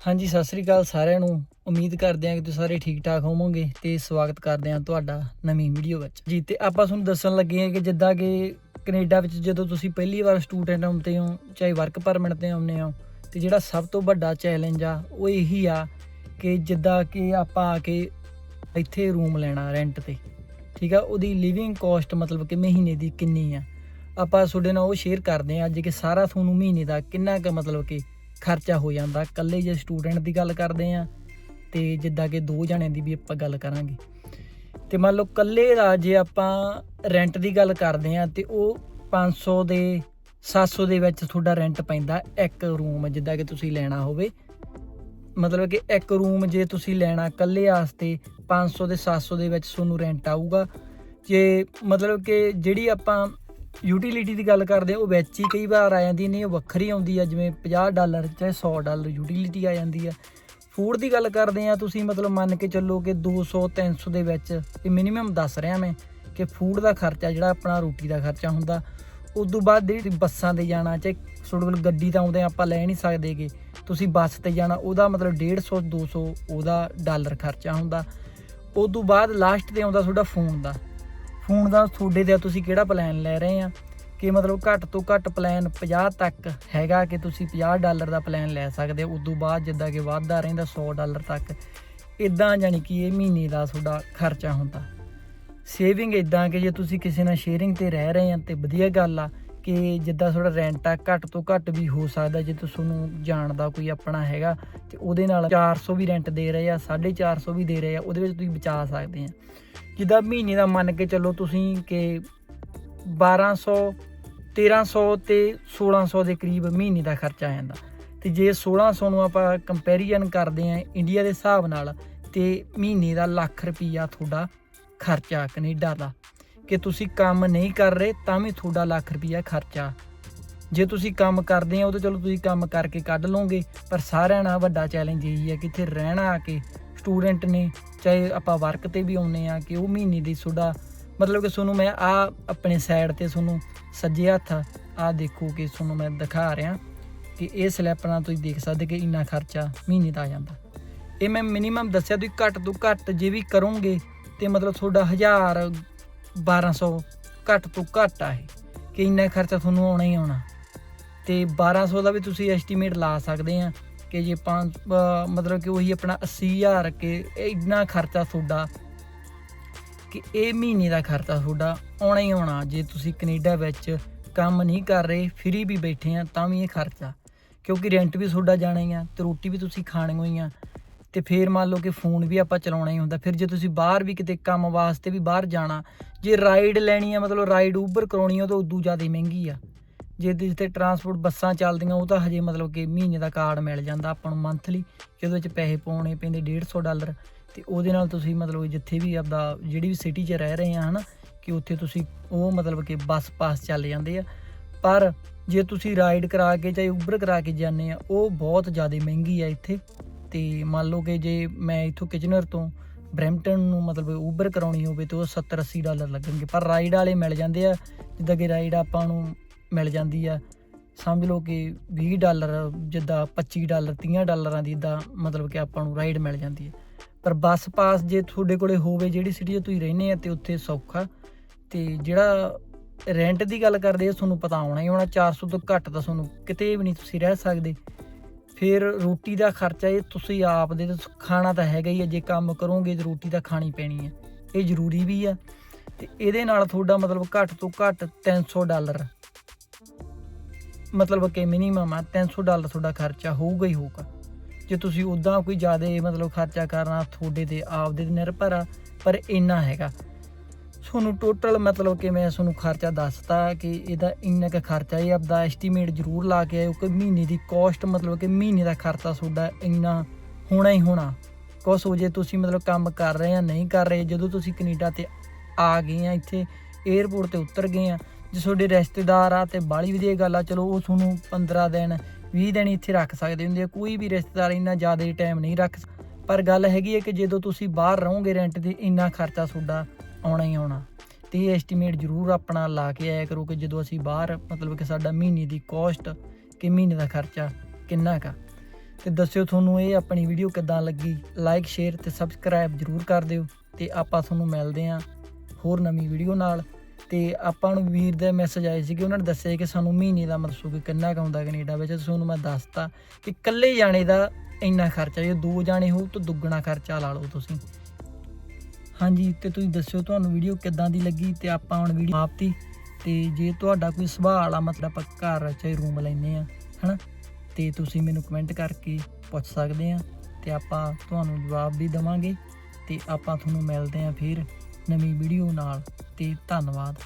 ਹਾਂਜੀ, ਸਤਿ ਸ੍ਰੀ ਅਕਾਲ ਸਾਰਿਆਂ ਨੂੰ। ਉਮੀਦ ਕਰਦੇ ਹਾਂ ਕਿ ਤੁਸੀਂ ਸਾਰੇ ਠੀਕ ਠਾਕ ਹੋਵੋਗੇ ਤੇ ਸਵਾਗਤ ਕਰਦੇ ਹਾਂ ਤੁਹਾਡਾ ਨਵੀਂ ਵੀਡੀਓ ਵਿੱਚ। ਜੀ, ਤੇ ਆਪਾਂ ਤੁਹਾਨੂੰ ਦੱਸਣ ਲੱਗੇ ਹਾਂ ਕਿ ਜਿੱਦਾਂ ਕਿ ਕੈਨੇਡਾ ਵਿੱਚ ਜਦੋਂ ਤੁਸੀਂ ਪਹਿਲੀ ਵਾਰ ਸਟੂਡੈਂਟ ਹੁੰਦੇ ਹੋ, ਚਾਹੇ ਵਰਕ ਪਰਮਿਟ ਤੇ ਆਉਂਦੇ ਹੋ, ਤੇ ਜਿਹੜਾ ਸਭ ਤੋਂ ਵੱਡਾ ਚੈਲੰਜ ਆ, ਉਹ ਇਹੀ ਆ ਕਿ ਜਿੱਦਾਂ ਕਿ ਆਪਾਂ ਆ ਕੇ ਇੱਥੇ ਰੂਮ ਲੈਣਾ ਰੈਂਟ ਤੇ। ਠੀਕ ਆ, ਉਹਦੀ ਲਿਵਿੰਗ ਕਾਸਟ ਮਤਲਬ ਕਿ ਮਹੀਨੇ ਦੀ ਕਿੰਨੀ ਆ? ਆਪਾਂ ਤੁਹਾਡੇ ਨਾਲ ਉਹ ਸ਼ੇਅਰ ਕਰਦੇ ਹਾਂ ਅੱਜ ਕਿ ਸਾਰਾ ਤੁਹਾਨੂੰ ਮਹੀਨੇ ਦਾ ਕਿੰਨਾ ਕੁ ਮਤਲਬ ਕਿ ਖਰਚਾ ਹੋ ਜਾਂਦਾ। ਇਕੱਲੇ ਜੇ ਸਟੂਡੈਂਟ ਦੀ ਗੱਲ ਕਰਦੇ ਆ, ਤੇ ਜਿੱਦਾਂ ਕਿ ਦੋ ਜਣਿਆਂ ਦੀ ਵੀ ਆਪਾਂ ਗੱਲ ਕਰਾਂਗੇ। ਤੇ ਮੰਨ ਲਓ ਇਕੱਲੇ ਦਾ ਜੇ ਆਪਾਂ ਰੈਂਟ ਦੀ ਗੱਲ ਕਰਦੇ ਆ, ਤੇ ਉਹ 500 ਦੇ 700 ਦੇ ਵਿੱਚ ਤੁਹਾਡਾ ਰੈਂਟ ਪੈਂਦਾ ਇੱਕ ਰੂਮ ਜਿੱਦਾਂ ਕਿ ਤੁਸੀਂ ਲੈਣਾ ਹੋਵੇ। ਮਤਲਬ ਕਿ ਇੱਕ ਰੂਮ ਜੇ ਤੁਸੀਂ ਲੈਣਾ ਇਕੱਲੇ ਵਾਸਤੇ 500 ਦੇ 700 ਦੇ ਵਿੱਚ ਤੁਹਾਨੂੰ ਰੈਂਟ ਆਊਗਾ। ਜੇ ਮਤਲਬ ਕਿ ਜਿਹੜੀ ਆਪਾਂ ਯੂਟੀਲਿਟੀ ਦੀ ਗੱਲ ਕਰਦੇ ਹਾਂ, ਉਹ ਵਿੱਚ ਹੀ ਕਈ ਵਾਰ ਆ ਜਾਂਦੀ ਨਹੀਂ ਉਹ ਵੱਖਰੀ ਆਉਂਦੀ ਆ ਜਿਵੇਂ 50 ਡਾਲਰ ਚਾਹੇ 100 ਡਾਲਰ ਯੂਟੀਲਿਟੀ ਆ ਜਾਂਦੀ ਆ। ਫੂਡ ਦੀ ਗੱਲ ਕਰਦੇ ਆ ਤੁਸੀਂ ਮਤਲਬ ਮੰਨ ਕੇ ਚੱਲੋ ਕਿ 200 300 ਦੇ ਵਿੱਚ ਇਹ ਮਿਨੀਮਮ ਦੱਸ ਰਿਹਾ ਮੈਂ ਕਿ ਫੂਡ ਦਾ ਖਰਚਾ ਜਿਹੜਾ ਆਪਣਾ ਰੋਟੀ ਦਾ ਖਰਚਾ ਹੁੰਦਾ ਉਸ ਤੋਂ ਬਾਅਦ ਜਿਹੜੀ ਬੱਸਾਂ ਤੇ ਜਾਣਾ ਚਾਹੇ ਤੁਹਾਡੇ ਕੋਲ ਗੱਡੀ ਤਾਂ ਆਉਂਦੇ ਆਪਾਂ ਲੈ ਨਹੀਂ ਸਕਦੇਗੇ ਤੁਸੀਂ ਬੱਸ ਤੇ ਜਾਣਾ ਉਹਦਾ ਮਤਲਬ 150 200 ਉਹਦਾ ਡਾਲਰ ਖਰਚਾ ਹੁੰਦਾ। ਉਸ ਤੋਂ ਬਾਅਦ ਲਾਸਟ ਤੇ ਆਉਂਦਾ ਤੁਹਾਡਾ ਫੋਨ ਦਾ। ਫੋਨ ਦਾ ਤੁਹਾਡੇ ਤੇ ਤੁਸੀਂ ਕਿਹੜਾ ਪਲਾਨ ਲੈ ਰਹੇ ਆ? ਕਿ ਮਤਲਬ ਘੱਟ ਤੋਂ ਘੱਟ ਪਲਾਨ 50 ਤੱਕ ਹੈਗਾ ਕਿ ਤੁਸੀਂ 50 ਡਾਲਰ ਦਾ ਪਲਾਨ ਲੈ ਸਕਦੇ ਹੋ? ਉਦੋਂ ਬਾਅਦ ਜਿੱਦਾਂ ਕਿ ਵੱਧਦਾ ਰਹਿੰਦਾ 100 ਡਾਲਰ ਤੱਕ। ਇਦਾਂ ਜਾਨੀ ਕਿ ਇਹ ਮਹੀਨੇ ਦਾ ਤੁਹਾਡਾ ਖਰਚਾ ਹੁੰਦਾ। ਸੇਵਿੰਗ ਇਦਾਂ ਕਿ ਜੇ ਤੁਸੀਂ ਕਿਸੇ ਨਾਲ ਸ਼ੇਅਰਿੰਗ ਤੇ ਰਹਿ ਰਹੇ ਆ ਤੇ ਵਧੀਆ ਗੱਲ ਆ ਕਿ ਜਿੱਦਾਂ ਤੁਹਾਡਾ ਰੈਂਟ ਆ, ਘੱਟ ਤੋਂ ਘੱਟ ਵੀ ਹੋ ਸਕਦਾ ਜੇ ਤੁਹਾਨੂੰ ਜਾਣ ਦਾ ਕੋਈ ਆਪਣਾ ਹੈਗਾ, ਤੇ ਉਹਦੇ ਨਾਲ 400 ਵੀ ਰੈਂਟ ਦੇ ਰਹੇ ਆ 450 ਵੀ ਦੇ ਰਹੇ ਆ, ਉਹਦੇ ਵਿੱਚ ਤੁਸੀਂ ਬਚਾ ਸਕਦੇ ਆ। ਜਿੱਦਾਂ ਮਹੀਨੇ ਦਾ ਮੰਨ ਕੇ ਚੱਲੋ ਤੁਸੀਂ ਕਿ 1200 1300 ਤੇ 1600 ਦੇ ਕਰੀਬ ਮਹੀਨੇ ਦਾ ਖਰਚਾ ਆ ਜਾਂਦਾ। ਤੇ ਜੇ 1600 ਨੂੰ ਆਪਾਂ ਕੰਪੈਰੀਜ਼ਨ ਕਰਦੇ ਆ ਇੰਡੀਆ ਦੇ ਹਿਸਾਬ ਨਾਲ, ਤੇ ਮਹੀਨੇ ਦਾ ਲੱਖ ਰੁਪਈਆ ਤੁਹਾਡਾ ਖਰਚਾ ਕੈਨੇਡਾ ਦਾ ਕਿ ਤੁਸੀਂ ਕੰਮ ਨਹੀਂ ਕਰ ਰਹੇ, ਤਾਂ ਵੀ ਤੁਹਾਡਾ ਲੱਖ ਰੁਪਈਆ ਖਰਚਾ। ਜੇ ਤੁਸੀਂ ਕੰਮ ਕਰਦੇ ਆ ਉਹ ਤਾਂ ਚਲੋ ਤੁਸੀਂ ਕੰਮ ਕਰਕੇ ਕੱਢ ਲਓਗੇ। ਪਰ ਸਾਰਿਆਂ ਨਾਲ ਵੱਡਾ ਚੈਲੰਜ ਇਹੀ ਹੈ ਕਿ ਇੱਥੇ ਰਹਿਣਾ ਆ ਕੇ ਸਟੂਡੈਂਟ ਨੇ, ਚਾਹੇ ਆਪਾਂ ਵਰਕ ਤੇ ਵੀ ਆਉਨੇ ਆ ਕਿ ਉਹ ਮਹੀਨੇ ਦੀ ਤੁਹਾਡਾ, ਮਤਲਬ ਕਿ ਤੁਹਾਨੂੰ ਮੈਂ ਆ ਆਪਣੇ ਸਾਈਡ ਤੇ ਤੁਹਾਨੂੰ ਸੱਜੇ ਹੱਥ ਆ ਦੇਖੋ ਕਿ ਤੁਹਾਨੂੰ ਮੈਂ ਦਿਖਾ ਰਿਹਾ ਕਿ ਇਹ ਸਲੈਪ ਨਾਲ ਤੁਸੀਂ ਦੇਖ ਸਕਦੇ ਕਿ ਇੰਨਾ ਖਰਚਾ ਮਹੀਨੇ ਦਾ ਆ ਜਾਂਦਾ। ਇਹ ਮੈਂ ਮਿਨੀਮਮ ਦੱਸਿਆ, ਤੁਸੀਂ ਘੱਟ ਤੋਂ ਘੱਟ ਜੇ ਵੀ ਕਰੋਗੇ, ਤੇ ਮਤਲਬ ਤੁਹਾਡਾ 1000 1200 ਘੱਟ ਤੋਂ ਘੱਟ ਆ ਇਹ, ਕਿ ਇੰਨਾ ਖਰਚਾ ਤੁਹਾਨੂੰ ਆਉਣਾ ਹੀ ਆਉਣਾ। ਤੇ 1200 ਦਾ ਵੀ ਤੁਸੀਂ ਐਸਟੀਮੇਟ ਲਾ ਸਕਦੇ ਆ ਕਿ ਜੇ ਪੰਜ ਮਤਲਬ ਕਿ ਉਹੀ ਆਪਣਾ 80000 ਕਿ ਇਹ ਇੰਨਾ ਖਰਚਾ ਤੁਹਾਡਾ, ਕਿ ਇਹ ਮਹੀਨੇ ਦਾ ਖਰਚਾ ਤੁਹਾਡਾ ਆਉਣਾ ਹੀ ਆਉਣਾ। ਜੇ ਤੁਸੀਂ ਕੈਨੇਡਾ ਵਿੱਚ ਕੰਮ ਨਹੀਂ ਕਰ ਰਹੇ ਫ੍ਰੀ ਵੀ ਬੈਠੇ ਆ, ਤਾਂ ਵੀ ਇਹ ਖਰਚਾ। ਕਿਉਂਕਿ ਰੈਂਟ ਵੀ ਤੁਹਾਡਾ ਜਾਣਾ ਹੀ ਆ ਤੇ ਰੋਟੀ ਵੀ ਤੁਸੀਂ ਖਾਣੀ ਹੋਈ ਆ। ਤੇ ਫੇਰ ਮੰਨ ਲਓ ਕਿ ਫੋਨ ਵੀ ਆਪਾਂ ਚਲਾਉਣਾ ਹੀ ਹੁੰਦਾ। ਫਿਰ ਜੇ ਤੁਸੀਂ ਬਾਹਰ ਵੀ ਕਿਤੇ ਕੰਮ ਵਾਸਤੇ ਵੀ ਬਾਹਰ ਜਾਣਾ, ਜੇ ਰਾਈਡ ਲੈਣੀ ਆ, ਮਤਲਬ ਰਾਈਡ ਉਬਰ ਕਰਾਉਣੀ ਆ ਤਾਂ ਉਦੋਂ ਜ਼ਿਆਦਾ ਮਹਿੰਗੀ ਆ। ਜੇ ਜਿੱਥੇ ਟਰਾਂਸਪੋਰਟ ਬੱਸਾਂ ਚੱਲਦੀਆਂ, ਉਹ ਤਾਂ ਹਜੇ ਮਤਲਬ ਕਿ ਮਹੀਨੇ ਦਾ ਕਾਰਡ ਮਿਲ ਜਾਂਦਾ ਆਪਾਂ ਨੂੰ ਮੰਥਲੀ ਜਿਹਦੇ ਵਿੱਚ ਪੈਸੇ ਪਾਉਣੇ ਪੈਂਦੇ 150 ਡਾਲਰ। ਤੇ ਉਹਦੇ ਨਾਲ ਤੁਸੀਂ ਮਤਲਬ ਜਿੱਥੇ ਵੀ ਆਪਦਾ, ਜਿਹੜੀ ਵੀ ਸਿਟੀ 'ਚ ਰਹਿ ਰਹੇ ਆ, ਹਨਾ, ਕਿ ਉੱਥੇ ਤੁਸੀਂ ਉਹ ਮਤਲਬ ਕਿ ਬੱਸ ਪਾਸ ਚੱਲ ਜਾਂਦੇ ਆ। ਪਰ ਜੇ ਤੁਸੀਂ ਰਾਈਡ ਕਰਾ ਕੇ ਚਾਹੇ ਉਬਰ ਕਰਾ ਕੇ ਜਾਂਦੇ ਆ, ਉਹ ਬਹੁਤ ਜ਼ਿਆਦਾ ਮਹਿੰਗੀ ਆ ਇੱਥੇ। ਤੇ ਮੰਨ ਲਓ ਕਿ ਜੇ ਮੈਂ ਇੱਥੋਂ ਕਿਚਨਰ ਤੋਂ ਬ੍ਰੈਂਪਟਨ ਨੂੰ ਮਤਲਬ ਉਬਰ ਕਰਾਉਣੀ ਹੋਵੇ ਤੇ ਉਹ 70 80 ਡਾਲਰ ਲੱਗਣਗੇ। ਪਰ ਰਾਈਡ ਵਾਲੇ ਮਿਲ ਜਾਂਦੇ ਆ, ਜਿੱਦਾਂ ਕਿ ਰਾਈਡ ਆਪਾਂ ਨੂੰ ਮਿਲ ਜਾਂਦੀ ਆ। ਸਮਝ ਲਓ ਕਿ 20 ਡਾਲਰ, ਜਿੱਦਾਂ 25 ਡਾਲਰ 30 ਡਾਲਰਾਂ ਦੀ ਇਦਾਂ ਮਤਲਬ ਕਿ ਆਪਾਂ ਨੂੰ ਰਾਈਡ ਮਿਲ ਜਾਂਦੀ ਹੈ ਪਰ ਬੱਸ ਪਾਸ ਜੇ ਤੁਹਾਡੇ ਕੋਲੇ ਹੋਵੇ ਜਿਹੜੀ ਸਿਟੀ 'ਚ ਤੁਸੀਂ ਰਹਿੰਦੇ ਆ ਤੇ ਉੱਥੇ ਸੌਖਾ। ਤੇ ਜਿਹੜਾ ਰੈਂਟ ਦੀ ਗੱਲ ਕਰਦੇ ਆ, ਤੁਹਾਨੂੰ ਪਤਾ ਹੋਣਾ ਹੀ ਹੋਣਾ 400 ਤੋਂ ਘੱਟ ਤਾਂ ਤੁਹਾਨੂੰ ਕਿਤੇ ਵੀ ਨਹੀਂ ਤੁਸੀਂ ਰਹਿ ਸਕਦੇ। ਫਿਰ ਰੋਟੀ ਦਾ ਖਰਚਾ ਇਹ ਤੁਸੀਂ ਆਪ ਦੇ ਖਾਣਾ ਤਾਂ ਹੈਗਾ ਹੀ ਹੈ ਜੇ ਕੰਮ ਕਰੋਗੇ ਤੇ ਰੋਟੀ ਤਾਂ ਖਾਣੀ ਪੈਣੀ ਹੈ ਇਹ ਜ਼ਰੂਰੀ ਵੀ ਆ ਤੇ ਇਹਦੇ ਨਾਲ ਤੁਹਾਡਾ ਮਤਲਬ ਘੱਟ ਤੋਂ ਘੱਟ 300 ਡਾਲਰ। ਮਤਲਬ ਕਿ ਮਿਨੀਮਮ ਆ 300 ਡਾਲਰ ਤੁਹਾਡਾ ਖਰਚਾ ਹੋਊਗਾ ਹੀ ਹੋਊਗਾ। ਜੇ ਤੁਸੀਂ ਉਦਾਂ ਕੋਈ ਜ਼ਿਆਦਾ ਮਤਲਬ ਖਰਚਾ ਕਰਨਾ, ਤੁਹਾਡੇ ਤੇ ਆਪਦੇ ਤੇ ਨਿਰਭਰ ਆ, ਪਰ ਇੰਨਾ ਹੈਗਾ। ਤੁਹਾਨੂੰ ਟੋਟਲ ਮਤਲਬ ਕਿ ਮੈਂ ਤੁਹਾਨੂੰ ਖਰਚਾ ਦੱਸਤਾ ਕਿ ਇਹਦਾ ਇੰਨਾ ਕੁ ਖਰਚਾ ਇਹ ਆਪਦਾ ਐਸਟੀਮੇਟ ਜ਼ਰੂਰ ਲਾ ਕੇ ਆਇਓ ਕਿ ਮਹੀਨੇ ਦੀ ਕੋਸਟ ਮਤਲਬ ਕਿ ਮਹੀਨੇ ਦਾ ਖਰਚਾ ਤੁਹਾਡਾ ਇੰਨਾ ਹੋਣਾ ਹੀ ਹੋਣਾ। ਕੁਛ ਹੋ ਜੇ ਤੁਸੀਂ ਮਤਲਬ ਕੰਮ ਕਰ ਰਹੇ ਆ, ਨਹੀਂ ਕਰ ਰਹੇ, ਜਦੋਂ ਤੁਸੀਂ ਕੈਨੇਡਾ ਤੇ ਆ ਗਏ ਆ, ਇੱਥੇ 에ਅਰਪੋਰਟ ਤੇ ਉਤਰ ਗਏ ਆ, ਜੇ ਤੁਹਾਡੇ ਰਿਸ਼ਤੇਦਾਰ ਆ ਤੇ ਬਾਲੀ ਵਧੀਆ ਗੱਲ ਆ, ਚਲੋ ਉਹ ਤੁਹਾਨੂੰ 15 ਦਿਨ 20 ਦਿਨ ਇੱਥੇ ਰੱਖ ਸਕਦੇ ਹੁੰਦੇ ਆ, ਕੋਈ ਵੀ ਰਿਸ਼ਤੇਦਾਰ ਇੰਨਾ ਜ਼ਿਆਦਾ ਟਾਈਮ ਨਹੀਂ ਰੱਖ ਪਰ ਗੱਲ ਹੈਗੀ ਹੈ ਕਿ ਜਦੋਂ ਤੁਸੀਂ ਬਾਹਰ ਰਹੋਗੇ ਰੈਂਟ ਤੇ ਇੰਨਾ ਖਰਚਾ ਤੁਹਾਡਾ ਆਉਣਾ ਹੀ ਆਉਣਾ। ਤੇ ਇਹ ਐਸਟੀਮੇਟ ਜ਼ਰੂਰ ਆਪਣਾ ਲਾ ਕੇ ਆਇਆ ਕਰੋ ਕਿ ਜਦੋਂ ਅਸੀਂ ਬਾਹਰ, ਮਤਲਬ ਕਿ ਸਾਡਾ ਮਹੀਨੇ ਦੀ ਕੋਸਟ ਕਿ ਮਹੀਨੇ ਦਾ ਖਰਚਾ ਕਿੰਨਾ ਕਾ ਤੇ ਦੱਸਿਓ ਤੁਹਾਨੂੰ ਇਹ ਆਪਣੀ ਵੀਡੀਓ ਕਿੱਦਾਂ ਲੱਗੀ? ਲਾਈਕ ਸ਼ੇਅਰ ਤੇ ਸਬਸਕ੍ਰਾਈਬ ਜਰੂਰ ਕਰ ਦਿਓ ਤੇ ਆਪਾਂ ਤੁਹਾਨੂੰ ਮਿਲਦੇ ਆਂ ਹੋਰ ਨਵੀਂ ਵੀਡੀਓ ਨਾਲ। ਤੇ ਆਪਾਂ ਨੂੰ ਵੀਰ ਦੇ ਮੈਸੇਜ ਆਏ ਸੀ ਕਿ ਉਹਨਾਂ ਨੇ ਦੱਸਿਆ ਕਿ ਸਾਨੂੰ ਮਹੀਨੇ ਦਾ ਮਤਲਬ ਕਿ ਕਿੰਨਾ ਕੁ ਆਉਂਦਾ ਕੈਨੇਡਾ ਵਿੱਚ। ਤੁਹਾਨੂੰ ਮੈਂ ਦੱਸਤਾ ਕਿ ਇਕੱਲੇ ਜਾਣੇ ਦਾ ਇੰਨਾ ਖਰਚਾ, ਜੇ ਦੋ ਜਾਣੇ ਹੋ ਤਾਂ ਦੁੱਗਣਾ ਖਰਚਾ ਲਾ ਲਓ ਤੁਸੀਂ। ਹਾਂਜੀ, ਤੇ ਤੁਸੀਂ ਦੱਸਿਓ ਤੁਹਾਨੂੰ ਵੀਡੀਓ ਕਿੱਦਾਂ ਦੀ ਲੱਗੀ ਤੇ ਆਪਾਂ ਹੁਣ ਵੀਡੀਓ ਆਪਤੀ ਤੇ ਜੇ ਤੁਹਾਡਾ ਕੋਈ ਸਵਾਲ ਆ ਮਤਲਬ ਆਪਾਂ ਘਰ ਚਾਹੇ ਰੂਮ ਲੈਨੇ ਆ, ਹਨਾ? ਤੇ ਤੁਸੀਂ ਮੈਨੂੰ ਕਮੈਂਟ ਕਰਕੇ ਪੁੱਛ ਸਕਦੇ ਆ ਤੇ ਆਪਾਂ ਤੁਹਾਨੂੰ ਜਵਾਬ ਵੀ ਦਵਾਂਗੇ ਤੇ ਆਪਾਂ ਤੁਹਾਨੂੰ ਮਿਲਦੇ ਆ ਫਿਰ ਨਵੀਂ ਵੀਡੀਓ ਨਾਲ। ਤੇ ਧੰਨਵਾਦ।